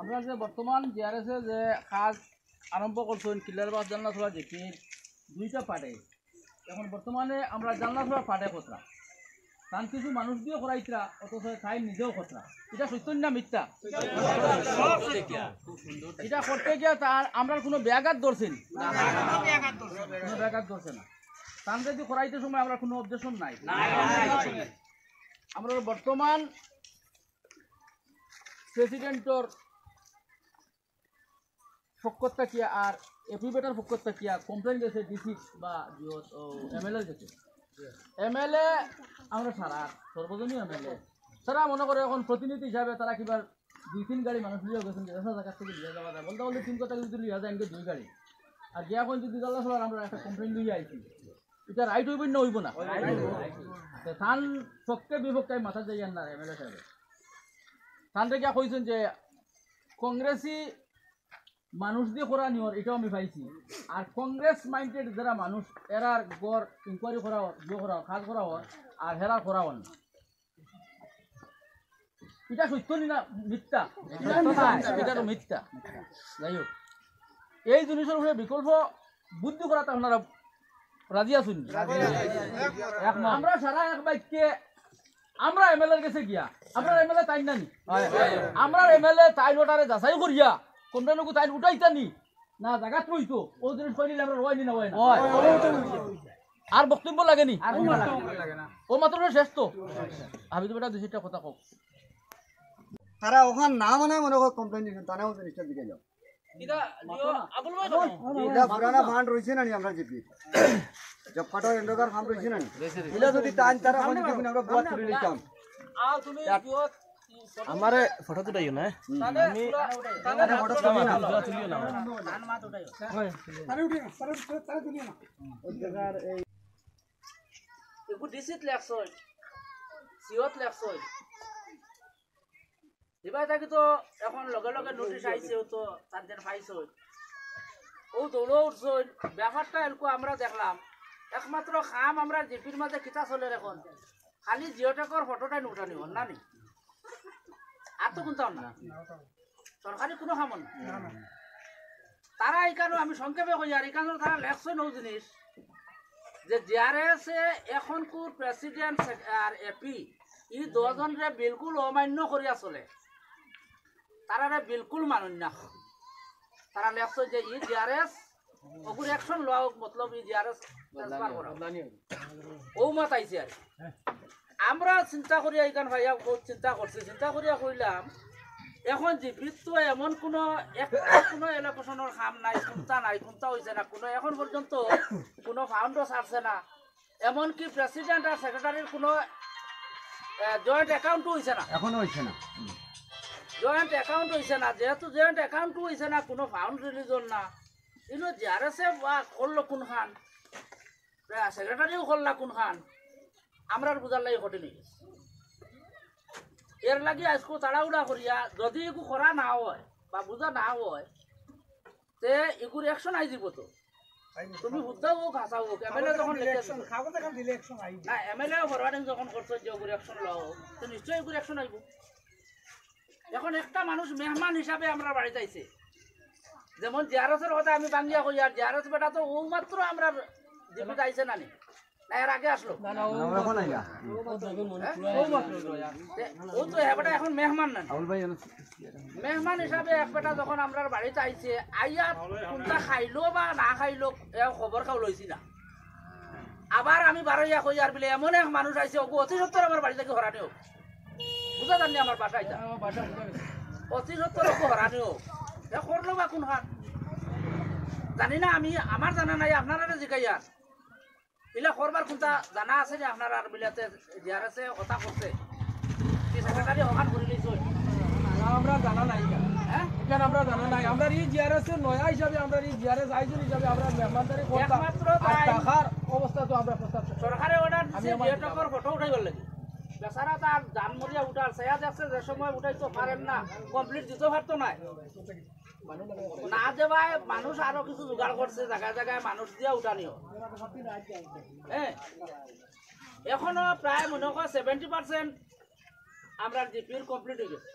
আমরা যে বর্তমান জিআরএসে যে কাজ আরম্ভ করছেন কিলার বাস জানলা ছোড়া যেটি দুইটা পাটে এখন বর্তমানে আমরা জানলা ছোড়া পাটে খতরা তান কিছু মানুষ দিয়ে করাইতরা, অথচ তাই নিজেও খতরা এটা সত্য না মিথ্যা? এটা করতে গিয়ে তার, আমরা কোনো ব্যাঘাত ধরছেন? কোনো ব্যাঘাত ধরছে না। তান যদি করাইতে সময় আমরা কোনো অবজেকশন নাই। আমরা বর্তমান প্রেসিডেন্টর পক্ষতা কিয়া আর এপিবেটার পক্ষতা কিয়া কমপ্লেন গেছে ডিসি বা এমএলএ গেছে এমএলএ আমরা সারা সর্বজনীয় এমএলএ তারা মনে করে এখন প্রতিনিধি হিসাবে তারা কিবার দুই তিন গাড়ি মানুষ লিয়ে গেছেন রাস্তা জায়গা থেকে লিয়ে যাওয়া যায়। বলতে বলতে তিন কথা যদি লিয়ে যায় এনকে দুই গাড়ি। আর যে এখন যদি দাল্লা সবার আমরা একটা কমপ্লেন লিয়ে আইছি এটা রাইট হইব না হইব না? থান পক্ষে বিপক্ষে মাথা যাই না এমএলএ সাহেব থান থেকে কইছেন যে কংগ্রেসি মানুষ দিয়ে করা নিয়র এটাও আমি পাইছি। আর কংগ্রেস মাইন্ডেড যারা মানুষ এরার গড় ইনকোয়ারি করা হয় ইয়ে করা কাজ করা হয় আর হেরার করা হয় না। এটা সত্য নি না মিথ্যা? এটা তো মিথ্যা। যাই হোক এই জিনিসের উপরে বিকল্প বুদ্ধি করাতে আপনারা রাজি আছেন। আমরা সারা এক বাক্যে আমরা এমএলএর কাছে গিয়া আপনার এমএলএ তাই নানি আমরা এমএলএ তাই ওটারে যাচাই করিয়া কোনটা লোক তাই উঠাইতা নি? না জায়গাত রইতো ও জিনিস কইলে আমরা রয় নি না? হয়। না? আর বক্তব্য লাগেনি ও মাত্র শেষ তো আমি তো বেটা দুইটা কথা কও। তারা ওখান না মানে মনে করে কমপ্লেন দিয়েছেন তারাও জিনিসটা দিকে যাও পুরানা ফান্ড রয়েছে না আমরা জিপি? জব কাটার এন্ডোগার ফান্ড রয়েছে না যদি টাইম তারা আমরা বুয়া তুলে নিতাম আমারে ফটো তুটাইও না আমি ফটো তুলি না। তুলিও না। ওই জায়গার এই এগু ডিসিত লেখছই সিওত লেখছই। এবার থাকি তো এখন লগে লগে নোটিশ আইছে তো তার যেন পাইছই। ও দৌড়ো উঠছই ব্যাপারটা এরকম আমরা দেখলাম। একমাত্র খাম আমরা জিপির মাঝে কিতা চলে এখন খালি জিওটেকর ফটোটাই উঠানি হন না নি? আর তো কোনটাও না সরকারি কোনো খামন না তারা এখানে আমি সংক্ষেপে কই আর এখানে তারা লেখছে নৌ জিনিস যে জিআরএস এখন কোর প্রেসিডেন্ট আর এপি ই দুজনরে বিলকুল অমান্য করিয়া চলে। তারারে বিলকুল মানুন না। তারা লেখছে যে ই জিআরএস ওগুর অ্যাকশন লওয়া মতলব ই জিআরএস ট্রান্সফার করা ও মাতাইছে আর আমরা চিন্তা করিয়া এখান ভাইয়া বহুত চিন্তা করছি। চিন্তা করিয়া কইলাম এখন জিপিত তো এমন কোনো কোনো এলাকেশনের কাম নাই কোনটা নাই কোনটা হয়েছে না কোনো এখন পর্যন্ত কোনো ফাউন্ডও ছাড়ছে না এমনকি প্রেসিডেন্ট আর সেক্রেটারির কোনো জয়েন্ট অ্যাকাউন্টও হয়েছে না। এখনও হচ্ছে না। জয়েন্ট অ্যাকাউন্ট হয়েছে না যেহেতু জয়েন্ট অ্যাকাউন্টও হয়েছে না কোনো ফাউন্ড রিলিজন না। কিন্তু জিআরএসে বা করল কোনখান? সেক্রেটারিও করলা কোনখান? আমরা বুঝার লাগে কঠিন হয়ে গেছে এর লাগি আজকে তাড়াহুড়া করিয়া যদি একু করা না হয় বা বুঝা না হয় তে এগুর অ্যাকশন আই দিব তো। তুমি বুঝাও হোক হাসাও হোক এমএলএ যখন না এমএলএ ফরওয়ার্ডিং যখন করছ যে এগুর অ্যাকশন লও তো নিশ্চয়ই এগুর অ্যাকশন আইব। এখন একটা মানুষ মেহমান হিসাবে আমরা বাড়িতে আইছে। যেমন জিয়ারসের কথা আমি বাঙ্গিয়া কই আর জিয়ারস বেটা তো ও মাত্র আমরা জীবিত আইছে না নি। না এর আগে আসলো। ও তো এখন মেহমান না। মেহমান হিসাবে যখন আমরা বাড়িতে আইছে আইয়া কোনটা খাইলো বা না খাইলো এ খবর খাও লইছি না। আবার আমি বারোইয়া কই আর বলে এমন এক মানুষ আইছে ওগো অতি সত্তর আমার বাড়ি থেকে হরানি হোক বুঝা জানি আমার বাসা আইতা অতি সত্তর ওগো হরানি হোক এ করল বা কোন হাত জানি না আমি আমার জানা নাই আপনারা জিকাইয়া বিলা করবার কোনটা জানা আছে যে আপনার আর বিলাতে জিয়ার আছে কথা করছে কি সেক্রেটারি হকান করে লইছ আমরা জানা নাই হ্যাঁ এখানে আমরা জানা নাই। আমরা এই জিআরএস এর নয়া হিসাবে আমরা এই জিআরএস আয়োজন হিসাবে আমরা মেহমানদারি করতাম। টাকার অবস্থা তো আমরা প্রস্তাব সরকারে অর্ডার আমি দিছে আমার বিয়েটকর ফটো উঠাইবার লাগে বেচারা তার জানমরিয়া উঠার সেয়া দেখছে যে সময় উঠাইতে পারেন না। কমপ্লিট দিতে পারতো না না দেওয়ায় মানুষ আরও কিছু জোগাড় করছে জায়গায় জায়গায় মানুষ দিয়া উঠানিও হ্যাঁ এখনও প্রায় মনে কর সেভেন্টি পার্সেন্ট আমরা জিপির কমপ্লিট হয়ে গেছে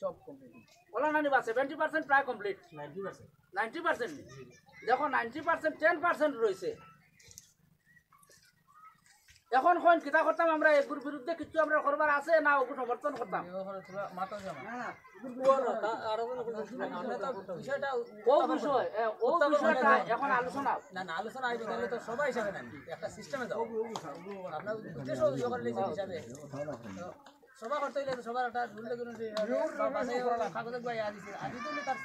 সব কমপ্লিট বলা নানি বা সেভেন্টি পার্সেন্ট প্রায় complete ninety percent ninety percent দেখো নাইনটি পার্সেন্ট টেন পার্সেন্ট রয়েছে এখন কোন কিতা করতাম, আমরা এগুর বিরুদ্ধে কিছু আমরা করবার আছে না ওগুলো সমর্থন করতাম? ও বিষয় ও এখন আলোচনা। না আলোচনা তো সবাই হিসাবে নেন। একটা সিস্টেমে যাও। আপনার উদ্দেশ্য হিসাবে। সভা করতে হইলে সবার একটা কাগজে আদি তো তার